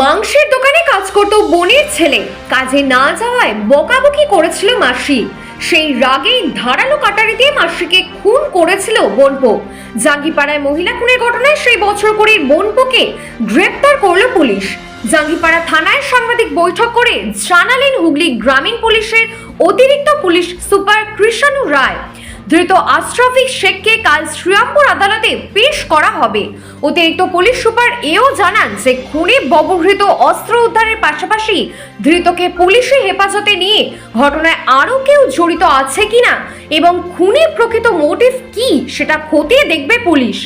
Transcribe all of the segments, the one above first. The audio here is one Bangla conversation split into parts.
মাংসের দোকানে কাজ করত বোনের ছেলে। কাজে না যাওয়ায় বকাবকি করেছিল মাসি। সেই রাগেই ধারালো কাটারি দিয়ে মাসিকে খুন করেছিল বোনপো। জাঙ্গিপাড়ায় মহিলা খুনের ঘটনায় সেই বছর করির বোনপোকে গ্রেপ্তার করল পুলিশ। জাঙ্গিপাড়া থানায় সাংবাদিক বৈঠক করে জানালেন হুগলি গ্রামীণ পুলিশের অতিরিক্ত পুলিশ সুপার কৃষাণু রায়। ধৃত আশরাফি শেখকে কাল শ্রীরামপুর আদালতে পেশ করা হবে। অতিরিক্ত পুলিশ সুপার এও জানান যে খুনে ব্যবহৃত অস্ত্র উদ্ধারের পাশাপাশি ধৃতকে পুলিশি হেফাজতে নিয়ে ঘটনায় আরও কেউ জড়িত আছে কিনা এবং খুনের প্রকৃত মোটিভ কি সেটা খতিয়ে দেখবে পুলিশ।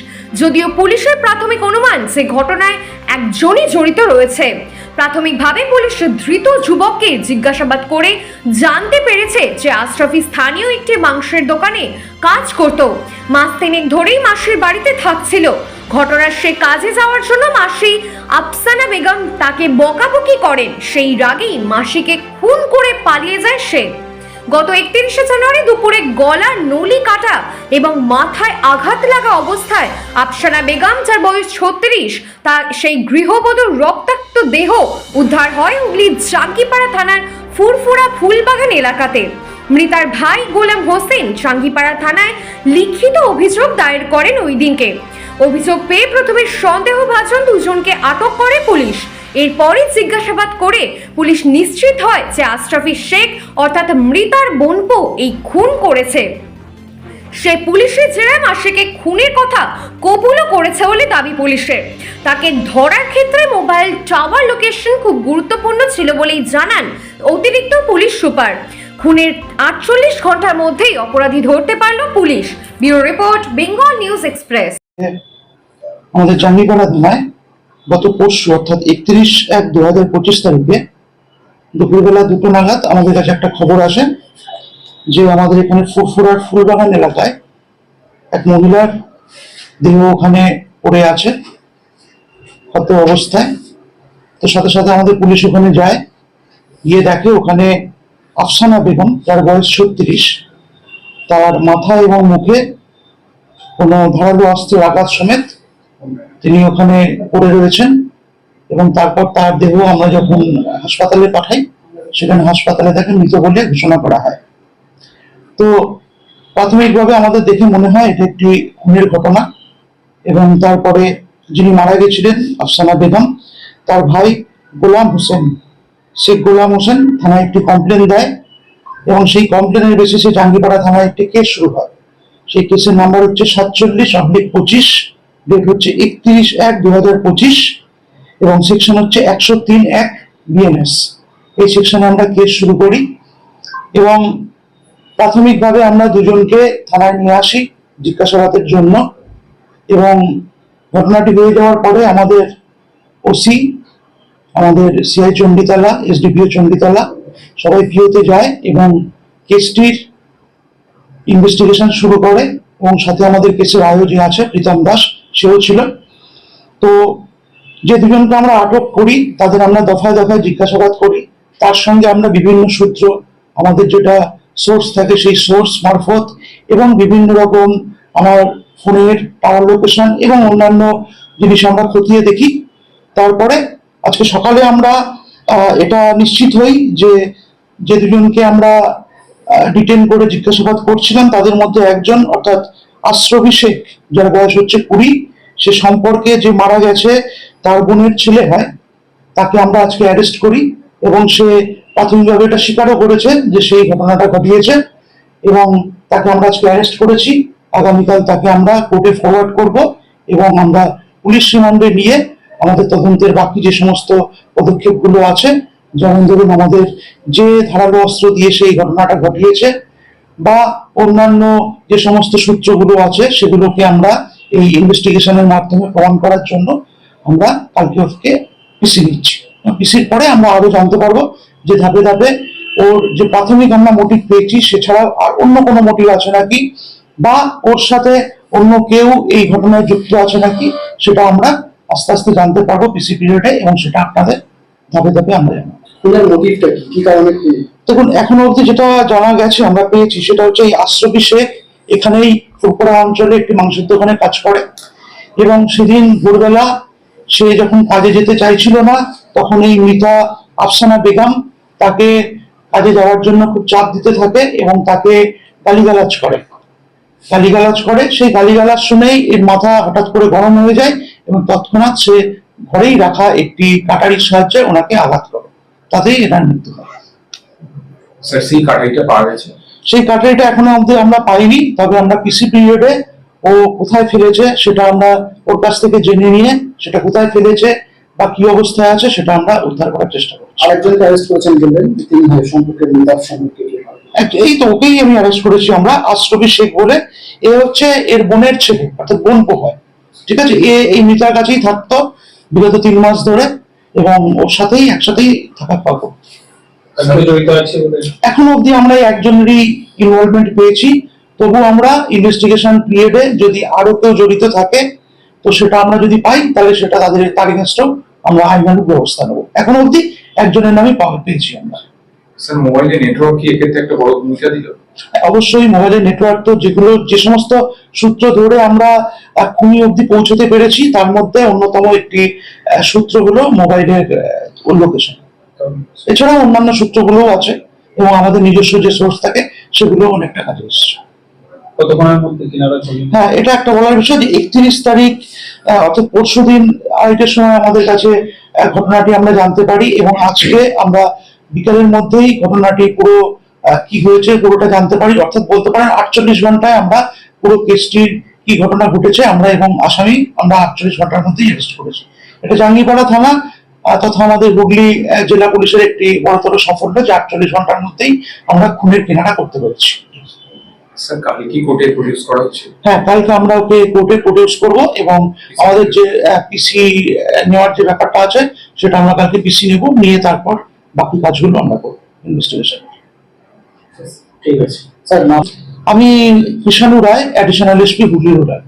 যদিও পুলিশের প্রাথমিক অনুমান যে ঘটনায় একজনই জড়িত রয়েছে। প্রাথমিকভাবে পুলিশ ধৃত যুবককে জিজ্ঞাসাবাদ করে জানতে পেরেছে যে আশরাফি স্থানীয় একটি মাংসের দোকানে কাজ করত। মাস তিনেক ধরেই মাসির বাড়িতে থাকছিল। ঘটনার সে কাজে যাওয়ার জন্য মাসি আফসানা বেগম তাকে বকাবকি করেন। সেই রাগেই মাসিকে খুন করে পালিয়ে যায় সে। গত একত্রিশে জানুয়ারি দুপুরে গলা নলি কাটা এবং মাথায় আঘাত লাগা অবস্থায় আফসানা বেগম, যার বয়স ছত্রিশ, তার সেই গৃহবধূর রক্তাক্ত দেহ উদ্ধার হয় হুগলির জাঙ্গিপাড়া থানার ফুরফুরা ফুলবাগান এলাকাতে। মৃতার ভাই গোলাম হোসেন জাঙ্গিপাড়া থানায় লিখিত অভিযোগ দায়ের করেন ওই দিনকে। অভিযোগ পেয়ে প্রথমে সন্দেহভাজন দুজনকে আটক করে পুলিশ। এরপরই জিজ্ঞাসাবাদ করে পুলিশ নিশ্চিত হয় যে আশরাফি শেখ, অর্থাৎ মৃতার বোনপো, এই খুন করেছে। সে পুলিশের জেরায় মাসিকে খুনের কথা কবুলও করেছে বলে দাবি পুলিশের। তাকে ধরার ক্ষেত্রে মোবাইল টাওয়ার লোকেশন খুব গুরুত্বপূর্ণ ছিল বলেই জানান অতিরিক্ত পুলিশ সুপার। খুনের আটচল্লিশ ঘণ্টার মধ্যেই অপরাধী ধরতে পারল police. Bureau report, Bengal news express. আমাদের জাঙ্গিপাড়া থানায় গত পরশু, অর্থাৎ একত্রিশ এক দু হাজার পঁচিশ তারিখে দুপুরবেলা দুটো নাগাদ আমাদের কাছে একটা খবর আসে যে আমাদের এখানে ফুরফুরার ফুলবাগান এলাকায় এক মহিলার দেহ ওখানে পড়ে আছে হত অবস্থায়। তো সাথে সাথে আমাদের পুলিশ ওখানে যায়, গিয়ে দেখে ওখানে আফসানা বেগম তার বয়স ছত্রিশ, তার মাথা এবং মুখে কোনো ধারালো অস্ত্রের আঘাত সমেত তিনি ওখানে পড়ে রয়েছেন এবং তারপর তার দেহ আমরা যখন হাসপাতালে পাঠাই, সেখানে হাসপাতালে তাকে মৃত বলে ঘোষণা করা হয়। তো প্রাথমিকভাবে আমাদের দেখে মনে হয় এটা একটি খুনের ঘটনা এবং তারপরে যিনি মারা গেছিলেন, আফসানা বেগম, তার ভাই গোলাম হোসেন শেখ গোলাম হোসেন থানায় একটি কমপ্লেন দেয় এবং সেই কমপ্লেনের বেসিসে জাঙ্গিপাড়া থানায় একটি কেস শুরু হয়। সেই কেসের নাম্বার হচ্ছে সাতচল্লিশ, অব্লিক পঁচিশ ডেট হচ্ছে একত্রিশ এক দু হাজার পঁচিশ এবং সেকশন হচ্ছে একশো তিন এক বিএনএস এই সেকশনে আমরা কেস শুরু করি এবং প্রাথমিকভাবে আমরা দুজনকে থানায় নিয়ে আসি জিজ্ঞাসাবাদের জন্য এবং ঘটনাটি হয়ে যাওয়ার পরে আমাদের ওসি আমাদের সিআই চণ্ডীতলা এসডিপিও চণ্ডীতলা সবাই পিওতে যায় এবং কেসটির ইনভেস্টিগেশন শুরু করে এবং সাথে আমাদের কেসের আয়ো যে আছে প্রীতম দাস। সেও ছিল। তো যে দুজনকে আমরা আটক করি, তাদের আমরা দফায় দফায় জিজ্ঞাসাবাদ করি। তার সঙ্গে আমরা বিভিন্ন সূত্র, আমাদের যেটা সোর্স থাকে সেই সোর্স মারফত এবং বিভিন্ন রকম আমার ফোনের পাওয়ার লোকেশন এবং অন্যান্য জিনিস আমরা খতিয়ে দেখি। তারপরে আজকে সকালে আমরা এটা নিশ্চিত হই যে যে দুজনকে আমরা ডিটেন করে জিজ্ঞাসাবাদ করছিলাম, তাদের মধ্যে একজন, অর্থাৎ আশ্রবি শেখ যার বয়স হচ্ছে কুড়ি, সে সম্পর্কে যে মারা গেছে তার বোনের ছেলে হয়, তাকে আমরা আজকে অ্যারেস্ট করি এবং সে প্রাথমিকভাবে এটা স্বীকারও করেছে যে সেই ঘটনাটা ঘটিয়েছে এবং তাকে আমরা আজকে অ্যারেস্ট করেছি। আগামীকাল তাকে আমরা কোর্টে ফরওয়ার্ড করব এবং আমরা পুলিশ রিমান্ডে নিয়ে আমাদের তদন্তের বাকি যে সমস্ত পদক্ষেপগুলো আছে, যেমন ধরুন আমাদের যে ধারালো অস্ত্র দিয়ে সেই ঘটনাটা ঘটিয়েছে বা অন্যান্য যে সমস্ত সূত্রগুলো আছে, সেগুলোকে আমরা এই ইনভেস্টিগেশনের মাধ্যমে প্রমাণ করার জন্য আমরা কালকে পিসি নিচ্ছি পিসির পরে আমরা আরও জানতে পারব যে ধাপে ধাপে ওর যে প্রাথমিক আমরা মোটিভ পেয়েছি, সেছাড়াও আর অন্য কোনো মোটিভ আছে নাকি? বা ওর সাথে অন্য কেউ এই ঘটনায় যুক্ত আছে নাকি? সেটা আমরা আস্তে আস্তে জানতে পারব পিসি পিরিয়ডে এবং সেটা আপনাদের ধাপে ধাপে আমরা জানাব। খুনের মোটিভটা কি? কি কারণে খুন? দেখুন, এখনও অবধি যেটা জানা গেছে, আমরা পেয়েছি, সেটা হচ্ছে এই আশ্রবি শেখ এখানেই ফুরপুরা অঞ্চলে একটি মাংসের দোকানে কাজ করে। এবং সেদিন ভোরবেলা সে যখন কাজে যেতে চাইছিল না, তখন এই মৃতা আফসানা বেগম তাকে কাজে যাওয়ার জন্য খুব চাপ দিতে থাকে এবং তাকে গালিগালাজ করে। গালিগালাজ করে, সেই গালিগালাজ শুনেই এর মাথা হঠাৎ করে গরম হয়ে যায় এবং তৎক্ষণাৎ সে ঘরেই রাখা একটি কাটারির সাহায্যে ওনাকে আঘাত করে। তাতেই এনার মৃত্যু হয় স্যার সেই কাটাইটা পাওয়া গেছে? সেই কাটারিটা এখনও অবধি আমরা পাইনি তবে আমরা পিসি পিরিয়ডে ও কোথায় ফেলেছে সেটা আমরা ওর কাছ থেকে জেনে নিয়ে সেটা কোথায় ফেলেছে বা কি অবস্থায় আছে সেটা আমরা উদ্ধার করার চেষ্টা করছি। আরেকজনকে অ্যারেস্ট করেছেন বললেন তিনি সম্পর্কে নিদার সম্পর্কে এই তো ওকেই আমি অ্যারেস্ট করেছি আমরা আশ্রবী শেখ বলে। এ হচ্ছে এর বোনের ছেলে অর্থাৎ বোন হয়। ঠিক আছে? এ এই মিতার কাছেই থাকতো বিগত তিন মাস ধরে। এবং ওর সাথেই একসাথেই থাকা পাবো এখনও অবধি আমরা একজনেরই ইনভলভমেন্ট পেয়েছি। তবু আমরা ইনভেস্টিগেশন পিরিয়ডে যদি আরও কেউ জড়িত থাকে তো সেটা আমরা যদি পাই তাহলে সেটা তাদের তার এগেনস্টও আমরা আইনানুক ব্যবস্থা নেব। এখন অবধি একজনের নামে পাওয়া পেয়েছি আমরা। স্যার মোবাইলে নেটওয়ার্ক কি এক্ষেত্রে একটা বড় ভূমিকা দিল? অবশ্যই মোবাইলের নেটওয়ার্ক তো যেগুলো যে সমস্ত সূত্র ধরে আমরা আহ, খুনি অবধি পৌঁছতে পেরেছি তার মধ্যে অন্যতম একটি সূত্র হলো মোবাইলের লোকেশন এছাড়াও অন্যান্য সূত্রগুলোও আছে এবং আমাদের নিজস্ব যে সোর্স থাকে সেগুলো অনেকটা কাজে এসছে। হ্যাঁ এটা একটা বলার বিষয় যে একত্রিশ তারিখ অর্থাৎ পরশু দিন আড়াইটার সময় আমাদের কাছে ঘটনাটি আমরা জানতে পারি এবং আজকে আমরা বিকালের মধ্যেই ঘটনাটি পুরো কি হয়েছে পুরোটা জানতে পারি। অর্থাৎ বলতে পারেন আটচল্লিশ ঘন্টায় আমরা পুরো কেসটির কি ঘটনা ঘটেছে আমরা এবং আসামি আমরা আটচল্লিশ ঘণ্টার মধ্যেই অ্যারেস্ট করেছি। এটা জাঙ্গিপাড়া থানা তথা আমাদের হুগলি জেলা পুলিশের একটি বড়তর সাফল্য যে আটচল্লিশ ঘণ্টার মধ্যেই আমরা খুনের কেনারা করতে পেরেছি। স্যার কি কোর্টে করা হচ্ছে? হ্যাঁ কালকে আমরা ওকে কোর্টে প্রডিউস করব এবং আমাদের যে পিসি নেওয়ার যে ব্যাপারটা আছে সেটা আমরা কালকে পিসি নেব নিয়ে তারপর বাকি কাজগুলো আমরা করব ইনভেস্টিগেশন ঠিক আছে। স্যার আমি কৃষাণু রায় অ্যাডিশনাল এসপি হুগলি রায়